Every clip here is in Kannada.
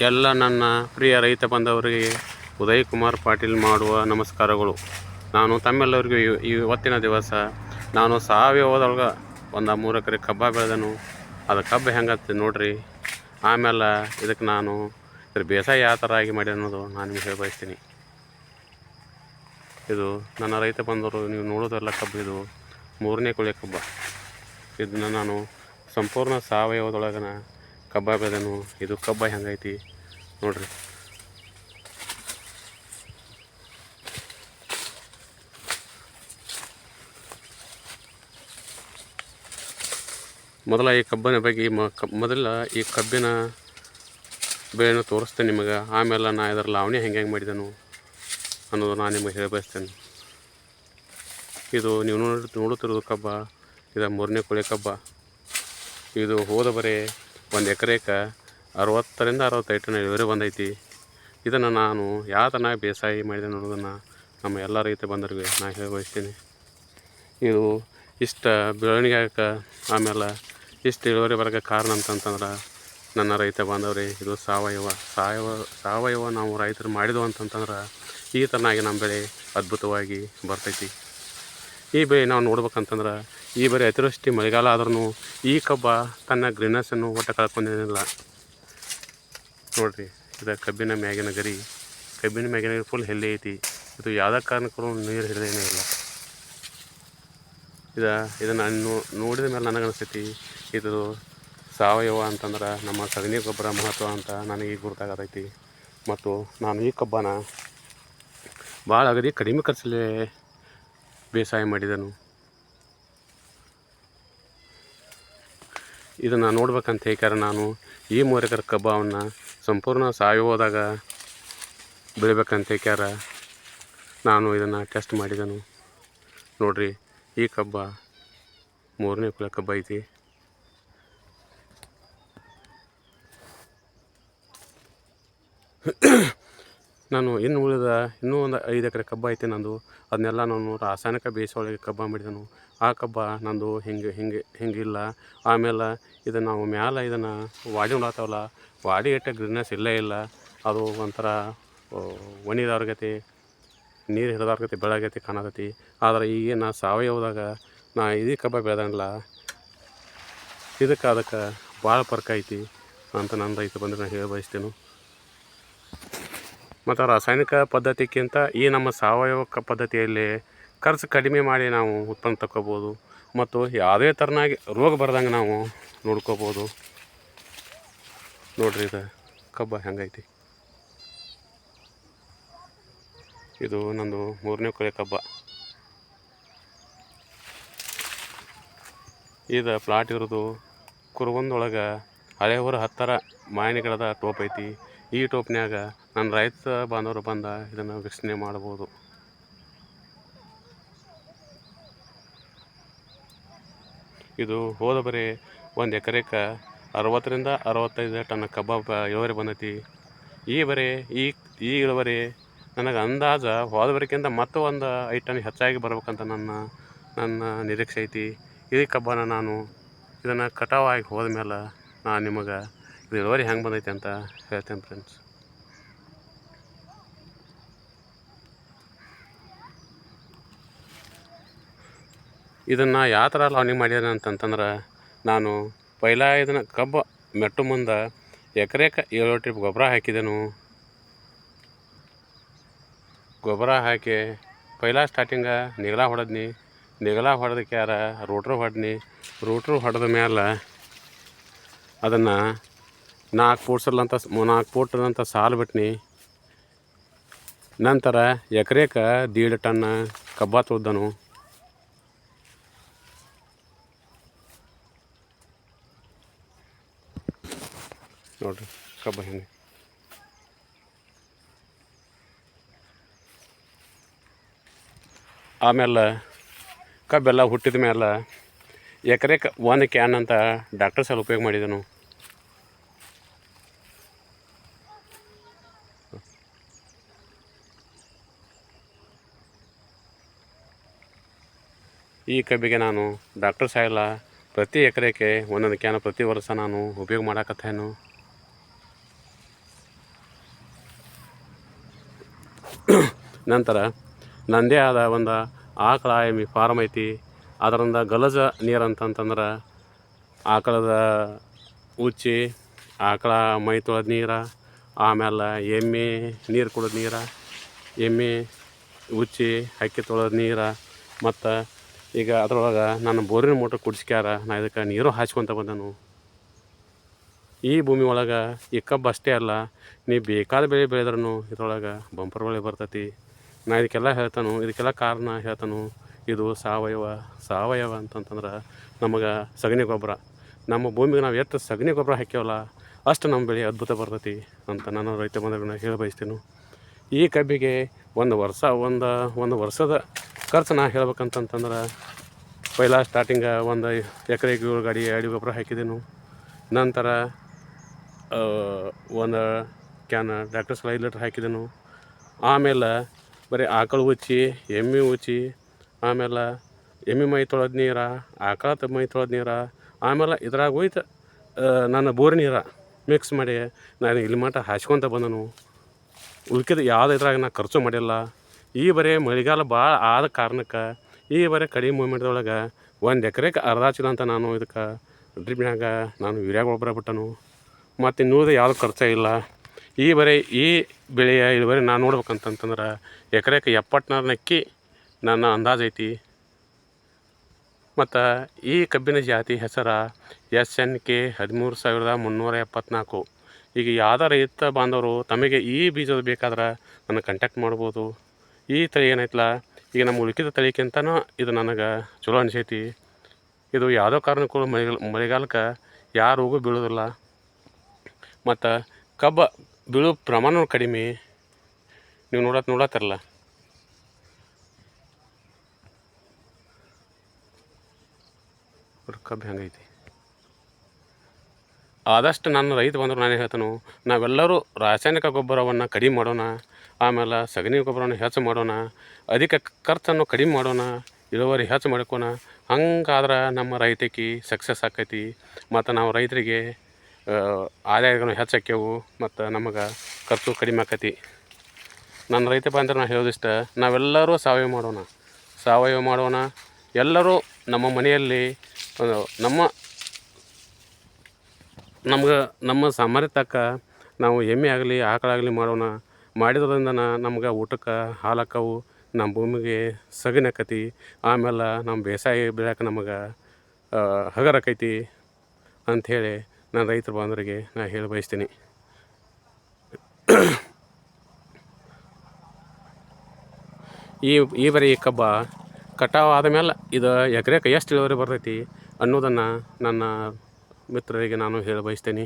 ಎಲ್ಲ ನನ್ನ ಪ್ರಿಯ ರೈತ ಬಂಧವರಿಗೆ ಉದಯ್ ಕುಮಾರ್ ಪಾಟೀಲ್ ಮಾಡುವ ನಮಸ್ಕಾರಗಳು. ನಾನು ತಮ್ಮೆಲ್ಲರಿಗೂ ಇವ- ಇವತ್ತಿನ ದಿವಸ ನಾನು ಸಾವಯವದೊಳಗೆ ಒಂದು ಮೂರು ಎಕರೆ ಕಬ್ಬ ಬೆಳೆದನು. ಅದು ಕಬ್ಬು ಹೆಂಗತ್ತೆ ನೋಡ್ರಿ. ಆಮೇಲೆ ಇದಕ್ಕೆ ನಾನು ಇದ್ರ ಬೇಸಾಯ ಯಾವ ಥರ ಆಗಿ ಮಾಡಿ ಅನ್ನೋದು ನಾನು ನಿಮಗೆ ಹೇಳಿ ಬಯಸ್ತೀನಿ ಇದು ನನ್ನ ರೈತ ಬಂದವರು ನೀವು ನೋಡೋದೆಲ್ಲ ಕಬ್ಬು ಇದು. ಮೂರನೇ ಕುಳಿ ಕಬ್ಬ. ಇದನ್ನ ನಾನು ಸಂಪೂರ್ಣ ಸಾವಯವದೊಳಗನ ಕಬ್ಬ ಬೆಳೆದನು ಇದು ಕಬ್ಬ ಹೆಂಗೈತಿ, ನೋಡ್ರಿ. ಮೊದಲ ಈ ಕಬ್ಬನ ಬಗ್ಗೆ ಮ ಮೊದಲ ಈ ಕಬ್ಬಿನ ಬೆಳೆಯನ್ನು ತೋರಿಸ್ತೇನೆ ನಿಮಗೆ, ಆಮೇಲೆ ನಾ ಇದರ ಲಾವಣಿ ಹೆಂಗೆ ಹೆಂಗೆ ಮಾಡಿದನು ಅನ್ನೋದು ನಾನು ನಿಮಗೆ ಹೇಳಿ ಬಯಸ್ತೇನೆ. ಇದು ನೀವು ನೋಡಿ ನೋಡುತ್ತಿರೋದು ಕಬ್ಬ, ಇದು ಮೂರನೇ ಕೊಳೆ ಕಬ್ಬ. ಇದು ಹೋದ ಬರೀ ಒಂದು ಎಕರೆಗೆ ಅರವತ್ತರಿಂದ ಅರವತ್ತೈದು ಟನ್ ಇಳುವರಿ ಬಂದೈತಿ. ಇದನ್ನು ನಾನು ಯಾವ ಥರ ಬೇಸಾಯ ಮಾಡಿದೆ ಅನ್ನೋದನ್ನು ನಮ್ಮ ಎಲ್ಲ ರೈತ ಬಂದರಿಗೆ ನಾನು ಹೇಳಿ ಬಯಸ್ತೀನಿ ಇದು ಇಷ್ಟ ಬೆಳವಣಿಗೆ ಆಗಕ್ಕೆ ಆಮೇಲೆ ಇಷ್ಟು ಇಳುವರಿ ಬರೋಕ್ಕೆ ಕಾರಣ ಅಂತಂತಂದ್ರೆ ನನ್ನ ರೈತ ಬಾಂಧವ್ರಿ, ಇದು ಸಾವಯವ. ಸಾವಯವ ಸಾವಯವ ನಾವು ರೈತರು ಮಾಡಿದ್ವು ಅಂತಂತಂದ್ರೆ ಈ ಥರನಾಗಿ ನಮ್ಮ ಬೆಳೆ ಅದ್ಭುತವಾಗಿ ಬರ್ತೈತಿ. ಈ ಬೆಳೆ ನಾವು ನೋಡ್ಬೇಕಂತಂದ್ರೆ ಈ ಬರೀ ಅತಿವೃಷ್ಟಿ ಮಳೆಗಾಲ ಆದ್ರೂ ಈ ಕಬ್ಬ ತನ್ನ ಗ್ರೀನಸ್ಸನ್ನು ಒಟ್ಟು ಕಳ್ಕೊಂಡೇನಿಲ್ಲ ನೋಡ್ರಿ, ಇದು ಕಬ್ಬಿನ ಮ್ಯಾಗಿನ ಗರಿ. ಕಬ್ಬಿನ ಮ್ಯಾಗಿನ ಗರಿ ಫುಲ್ ಹೆಲ್ದಿ ಐತಿ? ಇದು ಯಾವುದೇ ಕಾರಣಕ್ಕೂ ನೀರು ಹಿಡಿದೇನೇ ಇಲ್ಲ. ಇದು ಇದನ್ನು ನೋಡಿದ ಮೇಲೆ ನನಗೆ ಅನಿಸ್ತೈತಿ ಇದು ಸಾವಯವ ಅಂತಂದ್ರೆ ನಮ್ಮ ಸಗಣಿ ಗೊಬ್ಬರ ಮಹತ್ವ ಅಂತ ನನಗೆ ಗುರುತಾಗತೈತಿ ಮತ್ತು ನಾನು ಈ ಕಬ್ಬನ ಭಾಳ ಅಗದಿ ಕಡಿಮೆ ಖರ್ಚಲ್ಲೇ ಬೇಸಾಯ ಮಾಡಿದನು. ಇದನ್ನು ನೋಡ್ಬೇಕಂತ ಹೇಳ್ಯಾರ ನಾನು. ಈ ಮೂರು ಕಬ್ಬಾವನ್ನು ಸಂಪೂರ್ಣ ಸಾವಯವದಾಗ ಬೆಳಿಬೇಕಂತ ಹೇಳ್ಯಾರ ನಾನು ಇದನ್ನು ಟೆಸ್ಟ್ ಮಾಡಿದನು. ನೋಡ್ರಿ, ಈ ಕಬ್ಬ ಮೂರನೇ ಕುಲ ಕಬ್ಬ ಐತಿ. ನಾನು ಇನ್ನು ಉಳಿದ ಇನ್ನೂ ಒಂದು ಐದು ಎಕರೆ ಕಬ್ಬ ಐತೆ ನಂದು. ಅದನ್ನೆಲ್ಲ ನಾನು ರಾಸಾಯನಿಕ ಬೇಸೊಳಗೆ ಕಬ್ಬ ಮಾಡಿದನು. ಆ ಕಬ್ಬ ನಂದು ಹಿಂಗೆ ಹಿಂಗೆ, ಹಿಂಗಿಲ್ಲ. ಆಮೇಲೆ ಇದು ನಾವು ಮ್ಯಾಲೆ ಇದನ್ನು ವಾಡಿ ಉಡಾತವಲ್ಲ ವಾಡಿ ಇಟ್ಟ ಗ್ರೀನ್ನೆಸ್ ಇಲ್ಲೇ ಇಲ್ಲ. ಅದು ಒಂಥರ ಒಣಿದಾರ್ಗತಿ ನೀರು ಹಿಡ್ದಾರ್ಗತಿ ಬೆಳಗತಿ ಕಾಣತೈತಿ. ಆದ್ರೆ ಈಗ ನಾ ಸಾವಯವದಾಗ ನಾ ಇದೀ ಕಬ್ಬ ಬೆಳೆದಂಗಿಲ್ಲ ಇದಕ್ಕೆ ಅದಕ್ಕೆ ಭಾಳ ಫರ್ಕ ಐತಿ ಅಂತ ನನ್ನ ರೈತ ಬಂದ್ರೆ ನಾನು ಹೇಳಿ ಬಯಸ್ತೇನೆ. ಮತ್ತು ರಾಸಾಯನಿಕ ಪದ್ಧತಿಗಿಂತ ಈ ನಮ್ಮ ಸಾವಯವ ಕ ಪದ್ಧತಿಯಲ್ಲಿ ಖರ್ಚು ಕಡಿಮೆ ಮಾಡಿ ನಾವು ಉತ್ಪನ್ನ ತಗೋಬೋದು ಮತ್ತು ಯಾವುದೇ ಥರನಾಗಿ ರೋಗ ಬರ್ದಂಗೆ ನಾವು ನೋಡ್ಕೋಬೋದು. ನೋಡ್ರಿ ಇದು ಕಬ್ಬ ಹೆಂಗೈತಿ. ಇದು ನಂದು ಮೂರನೇ ಕೊಲೆ ಕಬ್ಬ. ಇದು ಪ್ಲಾಟ್ ಇರೋದು ಕುರುಗೊಂದೊಳಗೆ ಹಳೆ ಊರ ಮಾವಿನ ಗಿಡದ ಟೋಪ್ ಐತಿ. ಈ ಟೋಪ್ನ್ಯಾಗ ನನ್ನ ರೈತ ಬಾಂಧವರು ಬಂದ ಇದನ್ನು ವೀಕ್ಷಣೆ ಮಾಡ್ಬೋದು. ಇದು ಹೋದ ಬರೀ ಒಂದು ಎಕರೆಗೆ ಅರವತ್ತರಿಂದ ಅರವತ್ತೈದು ಟನ್ ಕಬ್ಬ ಇಳುವರಿ ಬಂದೈತಿ. ಈ ಬರೀ ಈ ಈ ಇಳುವರಿ ನನಗೆ ಅಂದಾಜ ಹೋದ ಬರಿಕಿಂತ ಮತ್ತೆ ಒಂದು ಐದು ಟನ್ ಹೆಚ್ಚಾಗಿ ಬರ್ಬೇಕಂತ ನನ್ನ ನನ್ನ ನಿರೀಕ್ಷೆ ಐತಿ. ಈ ಕಬ್ಬನ ನಾನು ಇದನ್ನು ಕಟಾವಾಗಿ ಹೋದ್ಮೇಲೆ ನಾನು ನಿಮಗೆ ಇಳುವರಿ ಹೆಂಗೆ ಬಂದೈತೆ ಅಂತ ಹೇಳ್ತೇನೆ ಫ್ರೆಂಡ್ಸ್ ಇದನ್ನು ಯಾವ ಥರ ಲಾವಣಿ ಮಾಡ್ಯಾನ ಅಂತಂತಂದ್ರೆ, ನಾನು ಪೈಲ ಇದನ್ನು ಕಬ್ಬು ಮೆಟ್ಟು ಮುಂದೆ ಎಕರೆಕ ಏಳು ಟ್ರಿಪ್ ಗೊಬ್ಬರ ಹಾಕಿದೆನು. ಗೊಬ್ಬರ ಹಾಕಿ ಪೈಲ ಸ್ಟಾರ್ಟಿಂಗ ನಿಗಲ ಹೊಡೆದ್ನಿ, ನಿಗಲ ಹೊಡೆದಕ್ಕೆ ಯಾರ ರೂಟ್ರು ಹೊಡೆದ್ನಿ ರೂಟ್ರು ಹೊಡೆದ ಮೇಲೆ ಅದನ್ನು ನಾಲ್ಕು ಫೂಟ್ಸಲ್ಲಂತ ನಾಲ್ಕು ಫೂಟ್ನಂತ ಸಾಲು ಬಿಟ್ನಿ. ನಂತರ ಎಕರೆಕ ದೀಡ್ ಟನ್ ಕಬ್ಬ ತೋದ್ದನು ನೋಡ್ರಿ ಕಬ್ಬ ಹಿಂಗೆ. ಆಮೇಲೆ ಕಬ್ಬೆಲ್ಲ ಹುಟ್ಟಿದ ಮೇಲೆ ಎಕರೆಕ ಒಂದು ಕ್ಯಾನ್ ಅಂತ ಡಾಕ್ಟರ್ ಸಲ ಉಪಯೋಗ ಮಾಡಿದನು. ಈ ಕಬ್ಬಿಗೆ ನಾನು ಡಾಕ್ಟರ್ ಸಾಯಿಲ್ಲ ಪ್ರತಿ ಎಕರೆಗೆ ಒಂದೊಂದು ಕ್ಯಾನ್ ಪ್ರತಿ ವರ್ಷ ನಾನು ಉಪಯೋಗ ಮಾಡಾಕತ್ತೇನು? ನಂತರ ನಂದೇ ಆದ ಒಂದು ಆಕಳ ಎಮ್ಮಿ ಫಾರ್ಮ್ ಐತಿ. ಅದರಿಂದ ಗಲಜ ನೀರು ಅಂತಂತಂದ್ರೆ ಆಕಳದ ಉಚ್ಚಿ, ಆಕಳ ಮೈ ತೊಳೆದ ನೀರು ಆಮೇಲೆ ಎಮ್ಮೆ ನೀರು ಕುಡಿದ ನೀರು, ಎಮ್ಮೆ ಉಚ್ಚಿ ಹಕ್ಕಿ ತೊಳೆದ ನೀರು, ಮತ್ತು ಈಗ ಅದರೊಳಗೆ ನನ್ನ ಬೋರಿನ ಮೋಟ್ರ್ ಕುಡಿಸ್ಕ್ಯಾರ, ನಾ ಇದಕ್ಕೆ ನೀರು ಹಾಚ್ಕೊತ ಬಂದನು. ಈ ಭೂಮಿ ಒಳಗೆ ಈ ಕಬ್ಬು ಅಷ್ಟೇ ಅಲ್ಲ, ನೀ ಬೇಕಾದ ಬೆಳೆ ಬೆಳೆದ್ರೂ ಇದ್ರೊಳಗೆ ಬಂಪರ್ ಬೆಳೆ ಬರ್ತೈತಿ. ನಾ ಇದಕ್ಕೆಲ್ಲ ಹೇಳ್ತಾನು, ಇದಕ್ಕೆಲ್ಲ ಕಾರಣ ಹೇಳ್ತಾನು, ಇದು ಸಾವಯವ ಸಾವಯವ ಅಂತಂತಂದ್ರೆ ನಮಗೆ ಸಗಣಿ ಗೊಬ್ಬರ. ನಮ್ಮ ಭೂಮಿಗೆ ನಾವು ಎಷ್ಟು ಸಗಣಿ ಗೊಬ್ಬರ ಹಾಕ್ಯವಲ್ಲ, ಅಷ್ಟು ನಮ್ಮ ಬೆಳೆ ಅದ್ಭುತ ಬರ್ತೈತಿ ಅಂತ ನಾನು ರೈತ ಬಂಧುಗಳನ್ನ ಹೇಳಿ ಬಯಸ್ತೀನಿ. ಈ ಕಬ್ಬಿಗೆ ಒಂದು ವರ್ಷ, ಒಂದು ಒಂದು ವರ್ಷದ ಖರ್ಚು ನಾ ಹೇಳ್ಬೇಕಂತಂತಂದ್ರೆ ಪೈಲ ಸ್ಟಾರ್ಟಿಂಗ ಒಂದು ಎಕರೆಗೆ ಏಳು ಗಾಡಿ, ಅಡಿ ಗೊಬ್ಬರ ಹಾಕಿದೆನು. ನಂತರ ಒಂದು ಕ್ಯಾನ್ ಡಾಕ್ಟರ್ ಸಲ ಐದು ಲೀಟ್ರ್ ಹಾಕಿದೆನು. ಆಮೇಲೆ ಬರೀ ಆಕಳು ಉಚ್ಚಿ, ಎಮ್ಮೆ ಉಚ್ಚಿ, ಆಮೇಲೆ ಎಮ್ಮೆ ಮೈ ತೊಳೆದ ನೀರ, ಆಕಳ ಮೈ ತೊಳೆದ ನೀರು, ಆಮೇಲೆ ಇದ್ರಾಗ ಹೋಯ್ತು ನನ್ನ ಬೋರ್ ನೀರು ಮಿಕ್ಸ್ ಮಾಡಿ ನಾನು ಇಲ್ಲಿ ಮಟ್ಟ ಹಾಸ್ಕೊತ ಬಂದನು. ಉಳ್ಕಿದ ಯಾವ್ದು ಇದ್ರಾಗ ನಾ ಖರ್ಚು ಮಾಡಿಲ್ಲ. ಈ ಬರೀ ಮಳೆಗಾಲ ಭಾಳ ಆದ ಕಾರಣಕ್ಕೆ, ಈ ಬರೀ ಕಡಿಮೆ ಮೂಮೆಂಟ್ದೊಳಗೆ ಒಂದು ಎಕರೆಗೆ ಅರ್ಧ ಚೀಲ ಅಂತ ನಾನು ಇದಕ್ಕೆ ಡ್ರಿಪ್ನ್ಯಾಗ ನಾನು ಯೂರಿಯಾ ಗೊಬ್ಬರ ಬಿಟ್ಟನು. ಮತ್ತು ಇನ್ನೂರು ಯಾವುದು ಖರ್ಚೇ ಇಲ್ಲ. ಈ ಬರೀ ಈ ಬೆಳೆಯ ಇಳುವರಿ ನಾನು ನೋಡ್ಬೇಕಂತಂತಂದ್ರೆ ಎಕರೆಗೆ ಎಪ್ಪತ್ನಾರು ನಕ್ಕಿ ನನ್ನ ಅಂದಾಜು ಐತಿ. ಮತ್ತು ಈ ಕಬ್ಬಿನ ಜಾತಿ ಹೆಸರ ಎಸ್ ಎನ್ ಕೆ ಹದಿಮೂರು ಸಾವಿರದ ಮುನ್ನೂರ ಎಪ್ಪತ್ನಾಲ್ಕು. ಈಗ ಯಾವುದೇ ರೈತ ಬಾಂಧವರು ತಮಗೆ ಈ ಬೀಜದ ಬೇಕಾದ್ರೆ ನನ್ನ ಕಾಂಟ್ಯಾಕ್ಟ್ ಮಾಡ್ಬೋದು. ಈ ತಳಿ ಏನೈತಲ್ಲ ಈಗ ನಮ್ಮ ಉಳ್ಕಿದ ತಳಿಕ್ಕಿಂತನೂ ಇದು ನನಗೆ ಚಲೋ ಅನಿಸೈತಿ. ಇದು ಯಾವುದೋ ಕಾರಣಕ್ಕೂ ಮಳೆಗಾಲ, ಮಳೆಗಾಲಕ್ಕೆ ಯಾವ ರೋಗ ಬೀಳೋದಿಲ್ಲ. ಮತ್ತು ಕಬ್ಬು ಬೀಳೋ ಪ್ರಮಾಣ ಕಡಿಮೆ. ನೀವು ನೋಡತ್ ನೋಡತ್ತಿರಲ್ಲ ಕಬ್ಬು ಹೆಂಗೈತಿ? ಆದಷ್ಟು ನನ್ನ ರೈತ ಬಂದರು ನಾನು ಹೇಳ್ತಾನು, ನಾವೆಲ್ಲರೂ ರಾಸಾಯನಿಕ ಗೊಬ್ಬರವನ್ನು ಕಡಿಮೆ ಮಾಡೋಣ, ಆಮೇಲೆ ಸಗಣಿ ಗೊಬ್ಬರವನ್ನು ಹೆಚ್ಚು ಮಾಡೋಣ, ಅಧಿಕ ಖರ್ಚನ್ನು ಕಡಿಮೆ ಮಾಡೋಣ, ಇಳುವರಿ ಹೆಚ್ಚು ಮಾಡ್ಕೋಣ, ಹಂಗಾದ್ರೆ ನಮ್ಮ ರೈತಕ್ಕೆ ಸಕ್ಸಸ್ ಆಕೈತಿ. ಮತ್ತು ನಾವು ರೈತರಿಗೆ ಆದಾಯಗಳು ಹೆಚ್ಚಾಕ್ಯವು, ಮತ್ತು ನಮಗೆ ಖರ್ಚು ಕಡಿಮೆ ಆಕೈತಿ. ನನ್ನ ರೈತ ಬಾಂಧವ್ರು ನಾನು ಹೇಳೋದಿಷ್ಟ, ನಾವೆಲ್ಲರೂ ಸಾವಯವ ಮಾಡೋಣ. ಸಾವಯವ ಮಾಡೋಣ. ಎಲ್ಲರೂ ನಮ್ಮ ಮನೆಯಲ್ಲಿ ನಮ್ಮ ನಮ್ಗೆ ನಮ್ಮ ಸಾಮರ್ಥ್ಯ ತಕ್ಕ ನಾವು ಎಮ್ಮೆ ಆಗಲಿ ಆಕಳಾಗಲಿ ಮಾಡೋಣ. ಮಾಡಿದ್ರಿಂದ ನಮ್ಗೆ ಊಟಕ್ಕೆ ಹಾಲು ಹಾಕವು, ನಮ್ಮ ಭೂಮಿಗೆ ಸಗಣಿ ಆಕತಿ. ಆಮೇಲೆ ನಮ್ಮ ಬೇಸಾಯ ಬೆಳ್ಯಾಕ ನಮಗೆ ಹಗರಕೈತಿ ಅಂಥೇಳಿ ನಾನು ರೈತರ ಬಾಂಧವರಿಗೆ ನಾನು ಹೇಳಿ ಬಯಸ್ತೀನಿ. ಈ ಈ ಬರೀ ಕಬ್ಬ ಕಟಾವು ಆದಮೇಲೆ ಇದು ಎಕರೆಗೆ ಎಷ್ಟು ಇಳುವರಿ ಬರ್ತೈತಿ ಅನ್ನೋದನ್ನು ನನ್ನ ಮಿತ್ರರಿಗೆ ನಾನು ಹೇಳ ಬಯಸ್ತೇನೆ.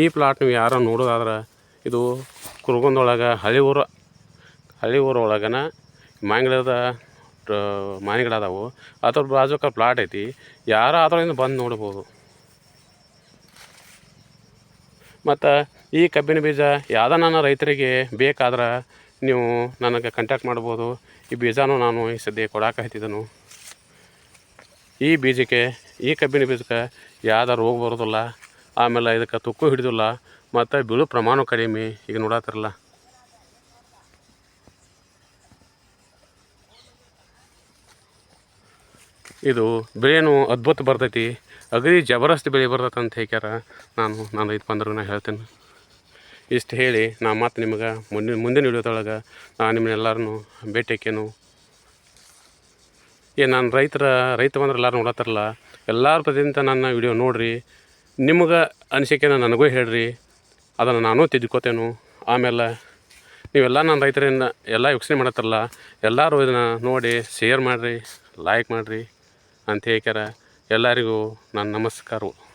ಈ ಪ್ಲಾಟ್ ನೀವು ಯಾರೋ ನೋಡೋದಾದ್ರೆ ಇದು ಕುರುಗೊಂದೊಳಗೆ ಹಳ್ಳಿ ಊರು ಹಳ್ಳಿ ಊರು ಒಳಗನ ಮಾಂಗಿಳದ ಮಾನಿಗಳದಾವು. ಅದ್ರ ಬಾಜುಕ ಪ್ಲಾಟ್ ಐತಿ. ಯಾರು ಅದರಿಂದ ಬಂದು ನೋಡ್ಬೋದು. ಮತ್ತು ಈ ಕಬ್ಬಿನ ಬೀಜ ಯಾವುದೇ ನನ್ನ ರೈತರಿಗೆ ಬೇಕಾದ್ರೆ ನೀವು ನನಗೆ ಕಾಂಟ್ಯಾಕ್ಟ್ ಮಾಡ್ಬೋದು. ಈ ಬೀಜನೂ ನಾನು ಈ ಸದ್ಯ ಕೊಡಕ್ಕೆ ಹತ್ತಿದನು. ಈ ಬೀಜಕ್ಕೆ, ಈ ಕಬ್ಬಿನ ಬೀಜಕ್ಕೆ ಯಾವ್ದು ರೋಗ ಬರೋದಿಲ್ಲ, ಆಮೇಲೆ ಇದಕ್ಕೆ ತುಕ್ಕು ಹಿಡಿದಿಲ್ಲ, ಮತ್ತು ಬೀಳೋ ಪ್ರಮಾಣ ಕಡಿಮೆ, ಈಗ ನೋಡತ್ತಿರಲ್ಲ ಇದು ಬೆಳೆನೂ ಅದ್ಭುತ ಬರ್ತೈತಿ ಅಗದಿ ಜಬರದಸ್ತ್ ಬೆಳೆ ಬರ್ತೈತೆ ಅಂತ ಹೇಳ್ಯಾರ ನಾನು ನಾನು ಇದು ಬಂದ್ರು ನಾನು ಹೇಳ್ತೇನೆ. ಇಷ್ಟು ಹೇಳಿ ನಾ ಮತ್ತು ನಿಮಗೆ ಮುಂದಿನ ಮುಂದಿನ ವಿಡಿಯೋದೊಳಗೆ ನಾನು ನಿಮ್ಮನ್ನೆಲ್ಲರನ್ನು ಭೇಟಿ ಏ, ನಾನು ರೈತರ, ರೈತ ಬಂದ್ರೆ ಎಲ್ಲರೂ ನೋಡತ್ತಾರಲ್ಲ, ಎಲ್ಲರ ಪ್ರತಿನಿಂತ ನನ್ನ ವಿಡಿಯೋ ನೋಡಿರಿ, ನಿಮ್ಗೆ ಅನಿಸಿಕೆನ ನನಗೂ ಹೇಳ್ರಿ, ಅದನ್ನು ನಾನು ತಿದ್ಕೋತೇನು. ಆಮೇಲೆ ನೀವೆಲ್ಲ ನನ್ನ ರೈತರಿಂದ ಎಲ್ಲ ಯೋಚನೆ ಮಾಡತ್ತಾರಲ್ಲ, ಎಲ್ಲರೂ ಇದನ್ನು ನೋಡಿ ಶೇರ್ ಮಾಡಿರಿ ಲೈಕ್ ಮಾಡಿರಿ, ಅಂತ ಹೇಳ್ಯಾರ ಎಲ್ಲರಿಗೂ ನನ್ನ ನಮಸ್ಕಾರವು